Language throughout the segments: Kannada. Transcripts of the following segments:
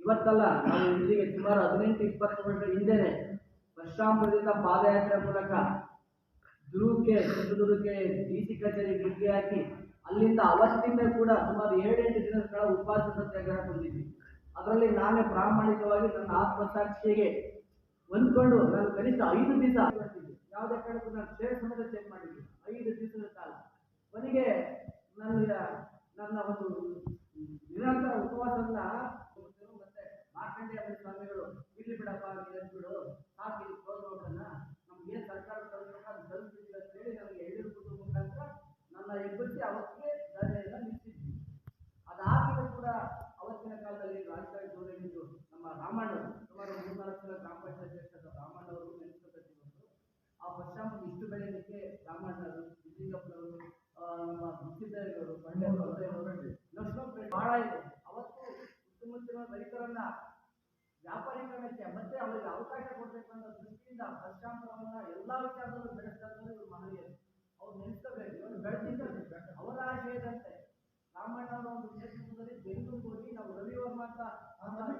ಇವತ್ತಲ್ಲ ನಾವು ಇಲ್ಲಿಗೆ ಸುಮಾರು ಹದಿನೆಂಟು, ಇಪ್ಪತ್ತು ಕಿಲೋಮೀಟರ್ ಹಿಂದೆನೆ ಪಶ್ಚಾಂಪುರದಿಂದ ಪಾದಯಾತ್ರೆ ಮೂಲಕ ದುರ್ಗಕ್ಕೆ, ಚಿತ್ರದುರ್ಗಕ್ಕೆ ಡಿ ಸಿ ಕಚೇರಿ ಗಿಡ್ಗೆ ಹಾಕಿ ಅಲ್ಲಿಂದ ಅವತ್ತಿಂದ ಕೂಡ ಸುಮಾರು ಏಳೆಂಟು ಕಾಲ ಉಪವಾಸ ಸತ್ಯಾಗ್ರಹ ಬಂದಿದ್ವಿ ಅದರಲ್ಲಿ ನಾನೇ ಪ್ರಾಮಾಣಿಕವಾಗಿ ನನ್ನ ಆತ್ಮಸಾಕ್ಷಿಗೆ ಹೊಂದ್ಕೊಂಡು ನಾನು ಕನಿಷ್ಠ ಐದು ದಿವಸ ಯಾವುದೇ ಕಾರಣಕ್ಕೂ ನಾನು ಶೇರ್ ಸಮೇತ ಚೆಕ್ ಮಾಡಿದ್ದೆ ಐದು ದಿವಸದ ಕಾಲ ಕೊನೆಗೆ ನನ್ನ ನನ್ನ ಒಂದು ನಿರಂತರ ಉಪವಾಸವನ್ನ ಮತ್ತೆ ಮಾರ್ಕಂಡೇಯ ಸ್ವಾಮಿಗಳು ಇಲ್ಲಿ ಬಿಡಪ್ಪ ಬಿಡು. ಸಾಕಿ ಇಲ್ಲಿ ಮಾಡೋಣ ನಮ್ಗೆ ಏನು ಸರ್ಕಾರ ಅದು ತಲುಪಿಲ್ಲ ಅಂತ ಹೇಳಿ ನನಗೆ ಎಳ್ನೀರು ಕುಟುಂಬ ಮುಖಾಂತರ ನನ್ನ ಎಬ್ಬರಿಸಿ ಅವತ್ತಿಗೆ ಧರಣಿಯನ್ನ ನಿಂತಿದ್ವಿ ಅದಾದರೂ ಕೂಡ ಅವತ್ತಿನ ಕಾಲದಲ್ಲಿ ರಾಜಕಾರಣಿ ಜೋಡಿಗಳು ನಮ್ಮ ರಾಮಣ್ಣವರು ಸುಮಾರು ಮೂರ್ನಾಲ್ಕು ಸಲ ಗ್ರಾಮ ಪಂಚಾಯತ್ ರಾಮಣ್ಣ ಅವರು ನೆನೆಸ್ಕೊಳ್ತಿದ್ರು ಆ ಪಶ್ಚಾಮ ಇಷ್ಟು ಬೆಳೆಯಲಿಕ್ಕೆ ರಾಮಣ್ಣರು ಸಿದ್ಲಿಂಗಪ್ಪನವರು ಆ, ನಮ್ಮ ಬಂಡೆಯವರು ಲಕ್ಷ್ಮಣ ಬಹಳ ಇದೆ. ಅವತ್ತು ಸುತ್ತಮುತ್ತಲಿನ ರೈತರನ್ನ ವ್ಯಾಪಾರೀಕರಣಕ್ಕೆ ಮತ್ತೆ ಅವರಿಗೆ ಅವಕಾಶ ಕೊಡಬೇಕು ಅನ್ನೋ ದೃಷ್ಟಿಯಿಂದ ಪಶ್ಚಾಂತರವನ್ನ ಎಲ್ಲಾ ವಿಚಾರದಲ್ಲೂ ಬೆಳೆಸ್ತಾರೆ ಇವರು ಮಹನೀಯರು ಅವ್ರು ನೆನೆಸ್ಕೋಬೇಕು ಇವರು ಬೆಳೆಸಿದ್ದಾರೆ ಅವರ ಆಶಯದಂತೆ ರಾಮಣ್ಣವರ ಒಂದು ನೇತೃತ್ವದಲ್ಲಿ ಬೆಂಗಳೂರು ಹೋಗಿ ನಾವು ರವಿವರ್ಮ ಅಂತ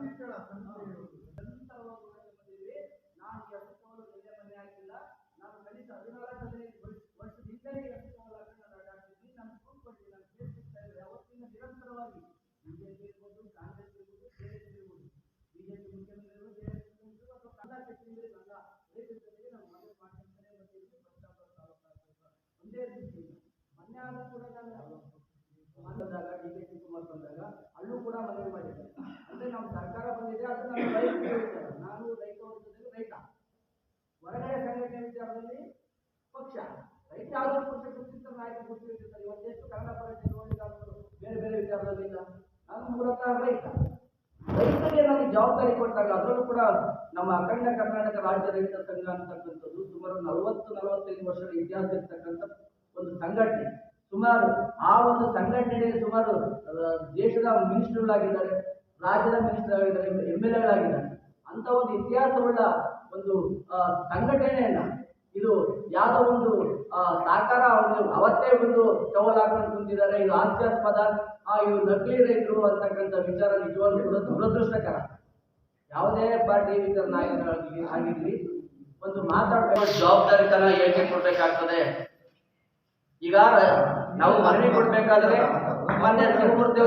ನಿರಂತರವಾಗಿ ಹೋಗಿ ಬಂದಿದ್ವಿ ನಾನು ಈ ಹಸುಕವಲು ನಿನ್ನೆ ಮನೆ ಹಾಕಿಲ್ಲ ನಾನು ಕನಿಷ್ಠ ಹದಿನಾಲ್ಕು ಹದಿನೈದು ವರ್ಷ ವರ್ಷದಿಂದಲೇ ಈ ಹಸುಕವಲು ಹಾಕಿ ನಾನು ಅಡ್ಡಾಡ್ತಿದ್ವಿ ನಾನು ಪ್ರೂಫ್ ಕೊಟ್ಟಿದ್ದೀನಿ ನಾನು ಫೇಸ್ಬುಕ್ ಇದ್ದಾರೆ ಅವತ್ತಿನ ನಿರಂತರವಾಗಿ ಬಿಜೆಪಿ ಇರ್ಬೋದು ಕಾಂಗ್ರೆಸ್ ಇರ್ಬೋದು ಜೆಡಿಎಸ್ ಇರ್ಬೋದು ಬಿಜೆಪಿ ಮುಖ್ಯಮಂತ್ರಿಗಳು ಜೆಡಿಎಸ್ ಮುಖ್ಯಮಂತ್ರಿಗಳು ಅಥವಾ ಜೊತೆಗೆ ನಾವು ಮನವಿ ಮಾಡ್ಕೊಂತಾನೆ ಒಂದೇ ರೀತಿ ಮೊನ್ನೆ ಆದ್ರೂ ಕೂಡ ನಾನು ಬಂದಾಗ ಅಲ್ಲೂ ಕೂಡ ಮನವಿ ಮಾಡಿದ್ದೆ ಅಂದ್ರೆ ನಾವು ಸರ್ಕಾರ ಬಂದಿದೆ ಅದು ನಮ್ಮ ರೈತ. ನಾನು ವರ್ಗದಲ್ಲಿ ರೈತ ಸಂಘಟನೆ ವಿಚಾರದಲ್ಲಿ ಪಕ್ಷ ರೈತ ಯಾವುದೋ ಪಕ್ಷ ಕುರಿತ ನಾಯಕ ಗೊತ್ತಿರ್ತಾರೆ ಇವತ್ತೆಷ್ಟು ಕನ್ನಡ ಪರ ಚಳವಳಿಗಾರರು ಬೇರೆ ಬೇರೆ ವಿಚಾರದಲ್ಲಿ ಇಲ್ಲ ನಾನು ಮೂಲತಃ ರೈತ ರೈತರಿಗೆ ನನಗೆ ಜವಾಬ್ದಾರಿ ಕೊಟ್ಟಾಗ ಅದರಲ್ಲೂ ಕೂಡ ನಮ್ಮ ಅಖಂಡ ಕರ್ನಾಟಕ ರಾಜ್ಯ ರೈತ ಸಂಘ ಅಂತಕ್ಕಂಥದ್ದು ಸುಮಾರು ನಲವತ್ತು, ನಲವತ್ತೈದು ವರ್ಷದ ಇತಿಹಾಸ ಇರ್ತಕ್ಕಂಥ ಒಂದು ಸಂಘಟನೆ. ಸುಮಾರು ಆ ಒಂದು ಸಂಘಟನೆಗೆ ಸುಮಾರು ದೇಶದ ಮಿನಿಸ್ಟರ್ಗಳಾಗಿದ್ದಾರೆ, ರಾಜ್ಯದ ಮಿನಿಸ್ಟರ್ ಆಗಿದ್ದಾರೆ ಎಂ ಎಲ್ ಎಗಳಾಗಿದ್ದಾರೆ ಅಂತ ಒಂದು ಇತಿಹಾಸವುಳ್ಳ ಒಂದು ಸಂಘಟನೆಯನ್ನ ಇದು ಯಾವುದೋ ಒಂದು ಆ, ಸರ್ಕಾರ ಒಂದು ಅವತ್ತೇ ಒಂದು ಟವಲ್ ಹಾಕೊಂಡು ಕುಂತಿದ್ದಾರೆ. ಇದು ಹಾಸ್ಯಾಸ್ಪದ ಆ ಇವರು ನಕಲಿ ರೈತರು ಅಂತಕ್ಕಂಥ ವಿಚಾರ ನಿಜವಾಗಿ ಕೂಡ ದುರದೃಷ್ಟಕರ. ಯಾವುದೇ ಪಾರ್ಟಿ ವಿಚಾರ ನಾಯಕರಾಗಿ ಆಗಿರ್ಲಿ ಒಂದು ಮಾತಾಡಬೇಕು. ಜವಾಬ್ದಾರಿತನ ಏಕೆ ಕೊಡ್ಬೇಕಾಗ್ತದೆ? ಈಗ ನಾವು ಮನವಿ ಕೊಡ್ಬೇಕಾದ್ರೆ ಮೊನ್ನೆ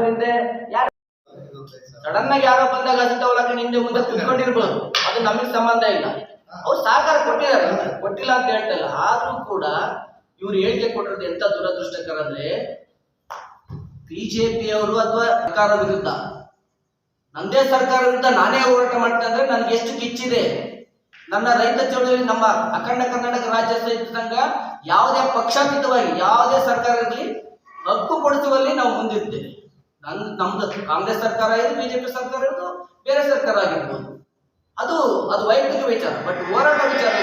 ಹಿಂದೆ ಯಾರು ಸಡನ್ ಆಗಿ ಯಾರೋ ಬಂದಾಗ ಅಜಿತವಲಕ ಹಿಂದೆ ಮುಂದೆ ಕುತ್ಕೊಂಡಿರ್ಬೋದು. ಅದು ನಮಗೆ ಸಂಬಂಧ ಇಲ್ಲ. ಅವ್ರು ಸಹಕಾರ ಕೊಟ್ಟಿದ್ದಾರೆ ಕೊಟ್ಟಿಲ್ಲ ಅಂತ ಹೇಳ್ತಲ್ಲ, ಆದ್ರೂ ಕೂಡ ಇವ್ರು ಹೇಳಿಕೆ ಕೊಟ್ಟಿರೋದು ಎಂತ ದುರದೃಷ್ಟಕರ ಅಂದ್ರೆ ಬಿಜೆಪಿಯವರು ಅಥವಾ ಸರ್ಕಾರ ವಿರುದ್ಧ. ನಂದೇ ಸರ್ಕಾರ ವಿರುದ್ಧ ನಾನೇ ಹೋರಾಟ ಮಾಡ್ತಾ ಅಂದ್ರೆ ನನ್ಗೆ ಎಷ್ಟು ಕಿಚ್ಚಿದೆ. ನನ್ನ ರೈತ ಚಳವಳಿ, ನಮ್ಮ ಅಖಂಡ ಕರ್ನಾಟಕ ರಾಜ್ಯ ರೈತ ಸಂಘ ಯಾವುದೇ ಪಕ್ಷಾತೀತವಾಗಿ, ಯಾವುದೇ ಸರ್ಕಾರ ಇರಲಿ ಹಕ್ಕು ಕೊಡಿಸುವಲ್ಲಿ ನಾವು ಮುಂದಿರ್ತೇವೆ. ನನ್, ನಮ್ದು ಕಾಂಗ್ರೆಸ್ ಸರ್ಕಾರ ಇರೋದು ಬಿಜೆಪಿ ಸರ್ಕಾರ ಇರೋದು ಬೇರೆ ಸರ್ಕಾರ ಆಗಿರ್ಬೋದು. ಅದು ಅದು ವೈಯಕ್ತಿಕ ವಿಚಾರ ಬಟ್ ಹೋರಾಟ ವಿಚಾರ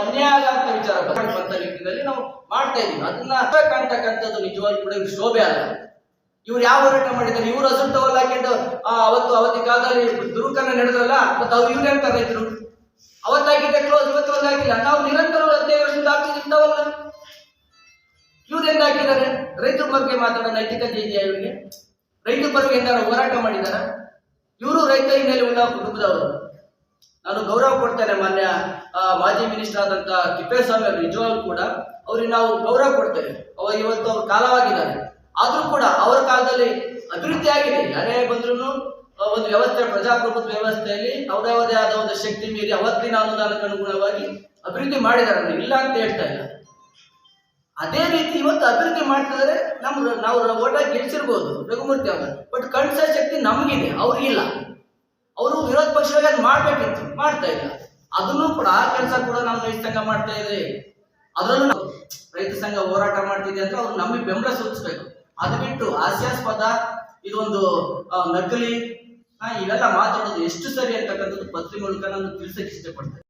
ಅನ್ಯಾಯ ಆಗಂತ ವಿಚಾರ ಬಂದ ರೀತಿಯಲ್ಲಿ ನಾವು ಮಾಡ್ತಾ ಇದೀವಿ ಅದನ್ನ ಕಾಣ್ತಕ್ಕಂಥದ್ದು ನಿಜವಾಗಿ ಕೂಡ ಶೋಭೆ ಅಲ್ಲ. ಇವ್ರು ಯಾವ ಹೋರಾಟ ಮಾಡಿದ್ದಾರೆ, ಇವ್ರು ಹಸು ಟವಲ್ ಹಾಕೊಂಡು ಅವತ್ತು ಅವತ್ತಿನ ಕಾಲದಲ್ಲಿ ದುರುಕನ್ನ ನಡೆದ್ರಲ್ಲ, ಮತ್ತೆ ಅವ್ರು ಇವ್ರು ಎಂತ ರೈತರು ಅವತ್ತಾಗಿದ್ದೆ ಕ್ಲೋಸ್ ಇವತ್ತು ಒಂದು ಹಾಕಿಲ್ಲ. ನಾವು ನಿರಂತರವಾಗಿ ಹದಿನೈದು ವರ್ಷದಿಂದ ಹಾಕ್ತಿದ್ದಾವಲ್ಲ ಇವ್ರು ಹಾಕಿದ್ದಾರೆ? ರೈತರ ಬಗ್ಗೆ ಮಾತಾಡೋ ನೈತಿಕತೆ ಇದೆಯಾ ಇವ್ರಿಗೆ? ರೈತರ ಬಗ್ಗೆ ಏನಾರ ಹೋರಾಟ ಮಾಡಿದಾರ ಇವರು ರೈತ ಹಿನ್ನೆಲೆ ಉಳ್ಳ ಕುಟುಂಬದವರು. ನಾನು ಗೌರವ ಕೊಡ್ತೇನೆ ಮಾನ್ಯ ಮಾಜಿ ಮಿನಿಸ್ಟರ್ ಆದಂತ ತಿಪ್ಪೇಸ್ವಾಮಿ ಅವರು, ನಿಜವಾಗ್ಲೂ ಕೂಡ ಅವ್ರಿಗೆ ನಾವು ಗೌರವ ಕೊಡ್ತೇವೆ. ಅವರು ಇವತ್ತು ಅವ್ರ ಕಾಲವಾಗಿದ್ದಾರೆ. ಆದ್ರೂ ಕೂಡ ಅವರ ಕಾಲದಲ್ಲಿ ಅಭಿವೃದ್ಧಿ ಆಗಿದೆ. ಯಾರೇ ಬಂದ್ರು ಒಂದು ವ್ಯವಸ್ಥೆ, ಪ್ರಜಾಪ್ರಭುತ್ವ ವ್ಯವಸ್ಥೆಯಲ್ಲಿ ಅವರವರೇ ಆದ ಒಂದು ಶಕ್ತಿ ಮೀರಿ ಅವತ್ತಿನ ಅನುದಾನಕ್ಕೆ ಅನುಗುಣವಾಗಿ ಅಭಿವೃದ್ಧಿ ಮಾಡಿದ್ದಾರೆ. ಇಲ್ಲ ಅಂತ ಹೇಳ್ತಾ ಇಲ್ಲ. ಅದೇ ರೀತಿ ಇವತ್ತು ಅಭಿವೃದ್ಧಿ ಮಾಡ್ತಿದ್ರೆ ನಮ್ಮ ನಾವು ಓಟ ಗೆಲ್ಸಿರ್ಬೋದು, ರಘುಮೂರ್ತಿ ಅವರು. ಬಟ್ ಕಣ್ಸ ಶಕ್ತಿ ನಮಗಿದೆ ಅವ್ರಿಗಿಲ್ಲ ಅವರು ವಿರೋಧ ಪಕ್ಷವಾಗಿ ಅದು ಮಾಡ್ಬೇಕಿತ್ತು, ಮಾಡ್ತಾ ಇಲ್ಲ. ಅದನ್ನು ಕೂಡ ಆ ಕೆಲಸ ಕೂಡ ನಮ್ಮ ರೈತ ಸಂಘ ಮಾಡ್ತಾ ಇದೆ. ಅದರಲ್ಲೂ ನಾವು ರೈತ ಸಂಘ ಹೋರಾಟ ಮಾಡ್ತಿದೆ ಅಂತ ಅವ್ರು ನಮಗೆ ಬೆಂಬಲ ಸೂಚಿಸ್ಬೇಕು. ಅದು ಬಿಟ್ಟು ಹಾಸ್ಯಾಸ್ಪದ, ಇದೊಂದು ನಕಲಿ ಇವೆಲ್ಲ ಮಾತಾಡೋದು ಎಷ್ಟು ಸರಿ ಅಂತಕ್ಕಂಥದ್ದು ಪತ್ರಿಕೆ ಮೂಲಕ ನಾನು ತಿಳಿಸಕ್ಕೆ ಇಷ್ಟಪಡ್ತೇನೆ.